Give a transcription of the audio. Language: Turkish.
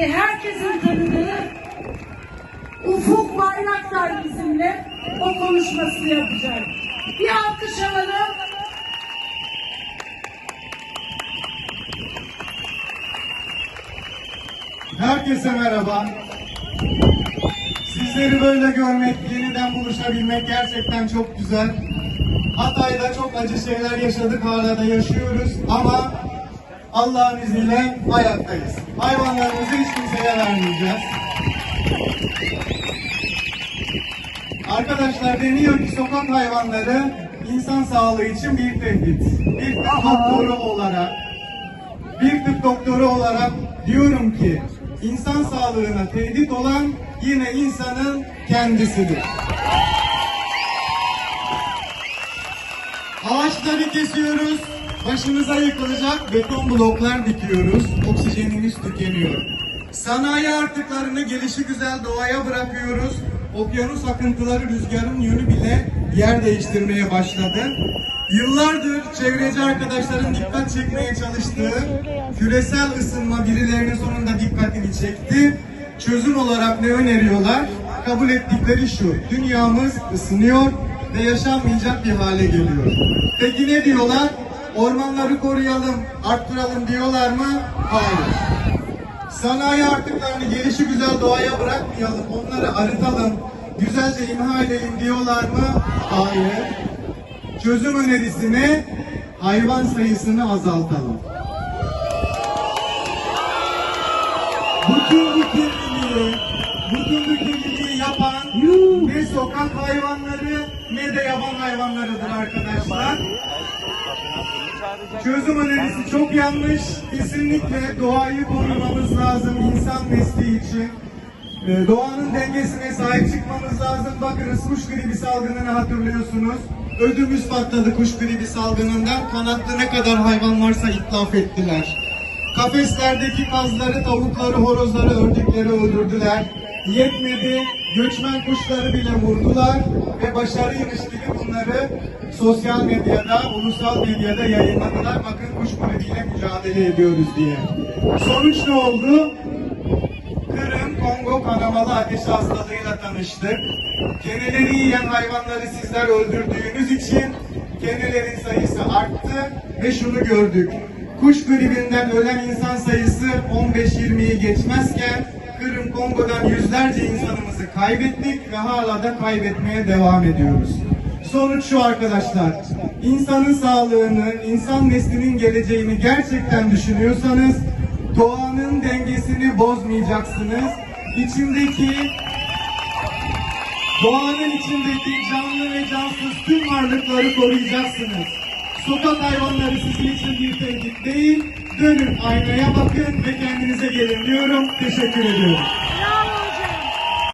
Türkiye'deki herkesin tanıdığı Ufuk Bayraktar bizimle o konuşmasını yapacak. Bir alkış alalım. Herkese merhaba. Sizleri böyle görmek, yeniden buluşabilmek gerçekten çok güzel. Hatay'da çok acı şeyler yaşadık, hala da yaşıyoruz ama Allah'ın izniyle hayattayız. Hayvanlarımızı hiç kimseye vermeyeceğiz. Arkadaşlar deniyor ki sokak hayvanları insan sağlığı için bir tehdit. Bir tıp doktoru olarak bir tıp doktoru olarak diyorum ki insan sağlığına tehdit olan yine insanın kendisidir. Ağaçları kesiyoruz, başımıza yıkılacak beton bloklar dikiyoruz, oksijenimiz tükeniyor. Sanayi artıklarını gelişi güzel doğaya bırakıyoruz. Okyanus akıntıları rüzgarın yönü bile yer değiştirmeye başladı. Yıllardır çevreci arkadaşların dikkat çekmeye çalıştığı küresel ısınma birilerinin sonunda dikkatini çekti. Çözüm olarak ne öneriyorlar? Kabul ettikleri şu, dünyamız ısınıyor ve yaşanmayacak bir hale geliyor. Peki ne diyorlar? Ormanları koruyalım, arttıralım diyorlar mı? Hayır. Sanayi artıklarını gelişi güzel doğaya bırakmayalım, onları arıtalım, güzelce imha edelim diyorlar mı? Hayır. Çözüm önerisine hayvan sayısını azaltalım. Bütün bu kirliliği, yapan ne sokak hayvanları ne de yaban hayvanlarıdır arkadaşlar. Çözüm önerisi çok yanlış. Kesinlikle doğayı korumamız lazım insan nesli için. Ee, Doğanın dengesine sahip çıkmamız lazım. Bakınız kuş gribi salgınını hatırlıyorsunuz. Ödümüz patladı kuş gribi salgınından. Kanatlı ne kadar hayvan varsa itlaf ettiler. Kafeslerdeki kazları, tavukları, horozları, ördekleri öldürdüler. Yetmedi, göçmen kuşları bile vurdular ve başarıymış gibi bunları sosyal medyada, ulusal medyada yayınladılar. Bakın kuş gribiyle mücadele ediyoruz diye. Sonuç ne oldu? Kırım Kongo kanamalı ateş hastalığıyla tanıştık. Keneleri yiyen hayvanları sizler öldürdüğünüz için kenelerin sayısı arttı ve şunu gördük. Kuş gribinden ölen insan sayısı 15-20'yi geçmezken Kırım Kongo'dan yüzlerce insanımızı kaybettik ve hala da kaybetmeye devam ediyoruz. Sonuç şu arkadaşlar. İnsanın sağlığını, insan neslinin geleceğini gerçekten düşünüyorsanız doğanın dengesini bozmayacaksınız. İçindeki doğanın içindeki canlı ve cansız tüm varlıkları koruyacaksınız. Sokak hayvanları sizin için bir tehdit değil. Dönün aynaya bakın ve kendinize gelin diyorum. Teşekkür ediyorum.